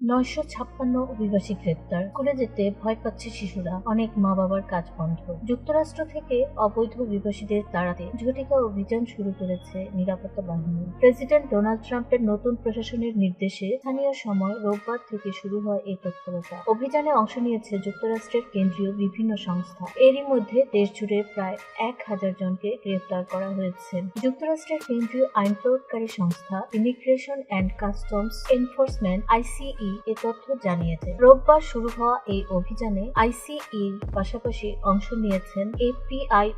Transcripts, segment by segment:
নয়শো ছাপ্পান্ন অভিবাসী গ্রেপ্তার। স্কুলে যেতে ভয় পাচ্ছে শিশুরা। অনেক মা বাবার কাজ বন্ধ। যুক্তরাষ্ট্র থেকে অবৈধ অভিবাসীদের তাড়াতে ঝটিকা অভিযান শুরু করেছে নিরাপত্তা বাহিনী। প্রেসিডেন্ট ডোনাল্ড ট্রাম্পের নতুন প্রশাসনের নির্দেশে স্থানীয় সময় রোববার থেকে শুরু হয় এই তৎপরতা। অভিযানে অংশ নিয়েছে যুক্তরাষ্ট্রের কেন্দ্রীয় বিভিন্ন সংস্থা। এরই মধ্যে দেশ জুড়ে প্রায় এক হাজার জনকে গ্রেফতার করা হয়েছে। যুক্তরাষ্ট্রের কেন্দ্রীয় আইন প্রয়োগকারী সংস্থা immigration and customs enforcement ICE এ তথ্য জানিয়েছে রোববার শুরু হওয়া এই অভিযানে আইসিইর পাশাপাশি অংশ নিয়েছেন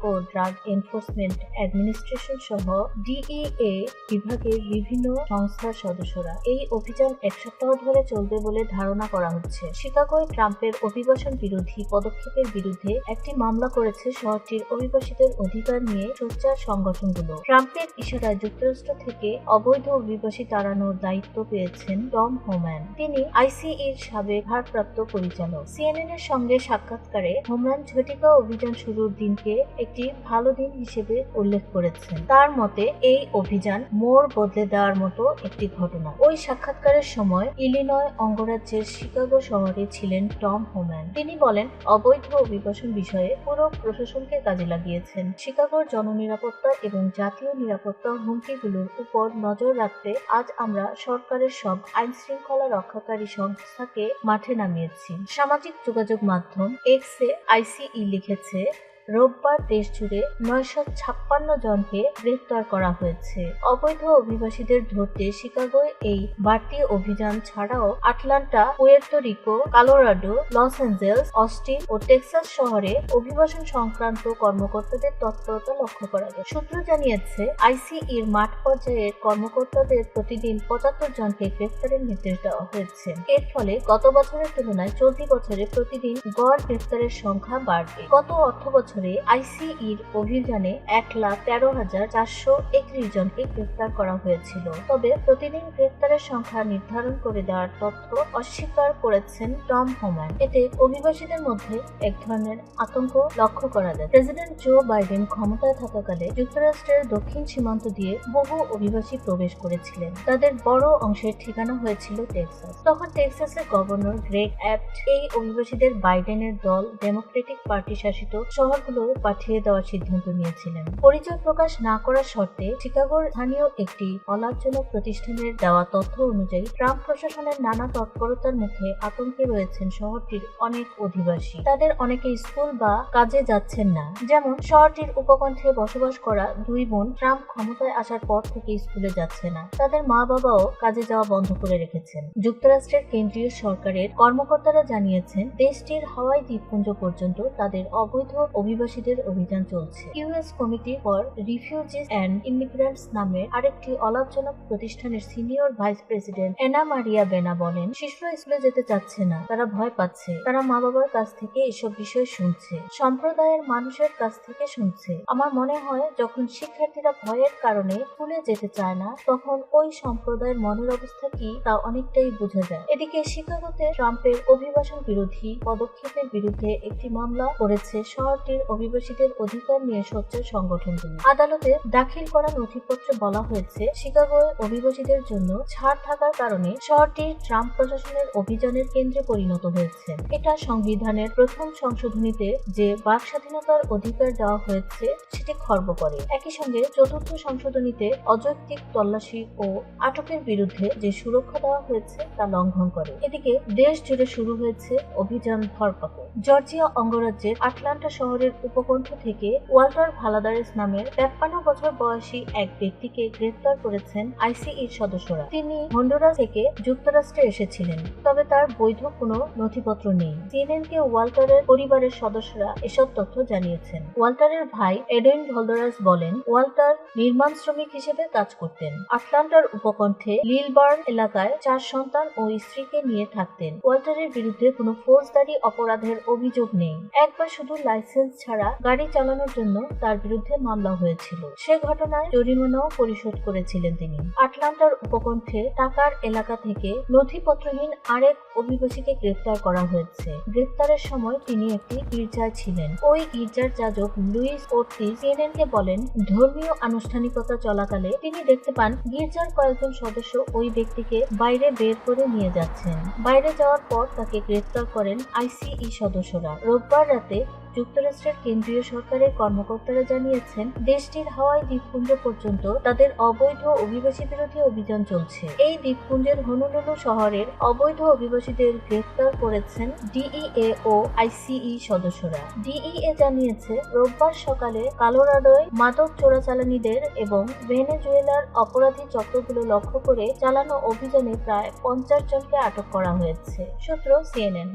ও ড্রাগ এনফোর্সমেন্ট অ্যাডমিনিস্ট্রেশন সহ ডিইএ বিভাগের বিভিন্ন সংস্থার সদস্যরা। এই অভিযান এক সপ্তাহ ধরে চলবে বলে ধারণা করা হচ্ছে। শিকাগোয় ট্রাম্পের অভিবাসন বিরোধী পদক্ষেপের বিরুদ্ধে একটি মামলা করেছে শহরটির অভিবাসীদের অধিকার নিয়ে সোচ্চার সংগঠনগুলো। ট্রাম্পের ইশারায় যুক্তরাষ্ট্র থেকে অবৈধ অভিবাসী তাড়ানোর দায়িত্ব পেয়েছেন টম হোম্যান। তিনি আইসিইর সাবেক ভারপ্রাপ্ত পরিচালক। সিএনএন এর সঙ্গে সাক্ষাৎকারে হোমরান ঝটিকা অভিযান শুরুর দিনকে একটি ভালো দিন হিসেবে উল্লেখ করেছেন। তার মতে, এই অভিযান মোড় বদলে দেওয়ার মতো একটি ঘটনা। ওই সাক্ষাৎকারের সময় ইলিনয় অঙ্গরাজ্যের শিকাগো শহরে ছিলেন টম হোম্যান। তিনি বলেন, অবৈধ অভিবাসন বিষয়ে পুরো প্রশাসনকে কাজে লাগিয়েছেন। শিকাগোর জননিরাপত্তা এবং জাতীয় নিরাপত্তা হুমকিগুলোর উপর নজর রাখতে আজ আমরা সরকারের সব আইন শৃঙ্খলা রক্ষাকারী সংস্থাকে মাঠে নামিয়েছি। সামাজিক যোগাযোগ মাধ্যম এক্স এ আইসিই লিখেছে রোববার দেশ জুড়ে নয়শো ছাপ্পান্ন জনকে গ্রেফতার করা হয়েছে। অবৈধ অভিবাসীদের ধরতে শিকাগোয় এই বাড়তি অভিযান ছাড়াও Atlanta, Puerto Rico, Colorado, Los Angeles, Austin ও টেক্সাস শহরে অভিবাসন সংক্রান্ত কর্মকর্তাদের তৎপরতা লক্ষ্য করা যায় সূত্র জানিয়েছে, আইসিইর মাঠ পর্যায়ের কর্মকর্তাদের প্রতিদিন পঁচাত্তর জনকে গ্রেফতারের নির্দেশ দেওয়া হয়েছে। এর ফলে গত বছরের তুলনায় চলতি বছরে প্রতিদিন গড় গ্রেফতারের সংখ্যা বাড়বে। গত অর্থ বছরে আইসিইর অভিযানে এক লাখ তেরো হাজার চারশো একত্রিশ জনকে গ্রেফতার করা হয়েছিল। তবে প্রতিদিন গ্রেফতারের সংখ্যা নির্ধারণ করে দেওয়ার তথ্য অস্বীকার করেছেন টম হোম্যান। এতে অভিবাসীদের মধ্যে এক ধরনের আতঙ্ক লক্ষ্য করা যায়। প্রেসিডেন্ট জো বাইডেন ক্ষমতায় থাকাকালে যুক্তরাষ্ট্রের দক্ষিণ সীমান্ত দিয়ে বহু অভিবাসী প্রবেশ করেছিলেন। তাদের বড় অংশের ঠিকানা হয়েছিল টেক্সাস। তখন টেক্সাসের গভর্নর গ্রেগ অ্যাপ্ট এই অভিবাসীদের বাইডেনের দল ডেমোক্রেটিক পার্টি শাসিত শহরগুলো পাঠিয়ে দেওয়ার সিদ্ধান্ত নিয়েছিলেন। পরিচয় প্রকাশ না করার শর্তে শিকাগোর স্থানীয় একটি অলাভজনক প্রতিষ্ঠানের দেওয়া তথ্য অনুযায়ী ট্রাম্প প্রশাসনের নানা তৎপরতার মুখে আতঙ্কে রয়েছেন শহরটির অনেক অধিবাসী। তাদের অনেকে স্কুল বা কাজে যাচ্ছেন না। যেমন, শহরটির উপকণ্ঠে বসবাস করা দুই বোন ট্রাম্প ক্ষমতায় আসার পর থেকে স্কুলে যাচ্ছে না। তাদের মা বাবাও কাজে যাওয়া বন্ধ করে রেখেছেন। যুক্তরাষ্ট্রের কেন্দ্রীয় সরকারের কর্মকর্তারা জানিয়েছেন, দেশটির হাওয়াই দ্বীপপুঞ্জ পর্যন্ত তাদের অবৈধ অভিবাসীদের অভিযান চলছে। US committee for refugees and immigrants নামের আরেকটি অলাভজনক প্রতিষ্ঠানের senior vice president Ana Maria Bena বলেন, শিশুরা স্কুলে যেতে চাচ্ছে না, তারা ভয় পাচ্ছে। তারা মা বাবার কাছ থেকে এসব বিষয় শুনছে, সম্প্রদায়ের মানুষের কাছ থেকে শুনছে। আমার মনে হয়, যখন শিক্ষার্থীরা ভয়ের কারণে স্কুলে যেতে চায় না, তখন ওই সম্প্রদায়ের মনের অবস্থা কি, তা অনেকটাই বোঝা যায়। এদিকে শিকাগোতে ট্রাম্পের অভিবাসন বিরোধী পদক্ষেপের বিরুদ্ধে একটি মামলা করেছে শহরটির অভিবাসীদের অধিকার নিয়ে সোচ্চার সংগঠনগুলো আদালতে দাখিল করা নথিপত্রে বলা হয়েছে, শিকাগোয় অভিবাসীদের জন্য ছাড় থাকার কারণে শহরটি ট্রাম্প প্রশাসনের অভিযানের কেন্দ্রে পরিণত হয়েছে। এটা সংবিধানের প্রথম সংশোধনীতে যে বাক স্বাধীনতার অধিকার দেওয়া হয়েছে, সেটি খর্ব করে। একই সঙ্গে চতুর্থ সংশোধনীতে অযৌক্তিক তল্লাশি ও আটকের বিরুদ্ধে যে সুরক্ষা দেওয়া হয়েছে, তা লঙ্ঘন করে। এদিকে দেশ জুড়ে শুরু হয়েছে অভিযান ধরপাকড়। জর্জিয়া অঙ্গরাজ্যের আটলান্টা শহরের উপকণ্ঠ থেকে ওয়াল্টার ভালাদারেস নামের তেপ্পান্ন বছর বয়সী এক ব্যক্তিকে গ্রেফতার করেছেন আইসিইর সদস্যরা। তিনি হন্ডুরাস থেকে যুক্তরাষ্ট্রে এসেছিলেন, তবে তার বৈধ কোনো নথিপত্র নেই। সিএনএন কে ওয়াল্টারের পরিবারের সদস্যরা এসব তথ্য জানিয়েছেন। ওয়াল্টারের ভাই এডুইন ভলদরাস বলেন, ওয়াল্টার নির্মাণ শ্রমিক হিসেবে কাজ করতেন। আটলান্টার উপকণ্ঠে লিলবার্ন এলাকায় চার সন্তান ও স্ত্রীকে নিয়ে থাকতেন। ওয়াল্টারের বিরুদ্ধে কোনো ফৌজদারি অপরাধের অভিযোগ নেই। একবার শুধু লাইসেন্স ছাড়া গাড়ি চালানোর জন্য তার বিরুদ্ধে মামলা হয়েছিল। সে ঘটনায় জরিমানাও পরিশোধ করেছিলেন তিনি। আটলান্টার উপকণ্ঠে টাকার এলাকা থেকে নথিপত্রহীন আরেক অভিবাসীকে গ্রেফতার করা হয়েছে। গ্রেফতারের সময় তিনি একটি গির্জায় ছিলেন। ওই গির্জার যাজক লুইস ওর্টিজ সিএনএনকে বলেন, ধর্মীয় আনুষ্ঠানিকতা চলাকালে তিনি দেখতে পান, গির্জার কয়েকজন সদস্য ওই ব্যক্তিকে বাইরে বের করে নিয়ে যাচ্ছেন। বাইরে যাওয়ার পর তাকে গ্রেফতার করেন আইসিই সদস্যরা। রোববার রাতে যুক্তরাষ্ট্রের কেন্দ্রীয় সরকারের কর্মকর্তারা জানিয়েছেন, দেশটির হাওয়াই দ্বীপপুঞ্জ পর্যন্ত তাদের অবৈধ অভিবাসী বিরোধী অভিযান চলছে। এই দ্বীপপুঞ্জের হনুলুলু শহরের অবৈধ অভিবাসীদের গ্রেফতার করেছেন ডিইএ ও আইসিই সদস্যরা। ডিইএ জানিয়েছে, রোববার সকালে কালোরাডোয় মাদক চোরাচালানিদের এবং ভেনেজুয়েলার অপরাধী চক্রগুলো লক্ষ্য করে চালানো অভিযানে প্রায় পঞ্চাশ জনকে আটক করা হয়েছে, সূত্র সিএনএন।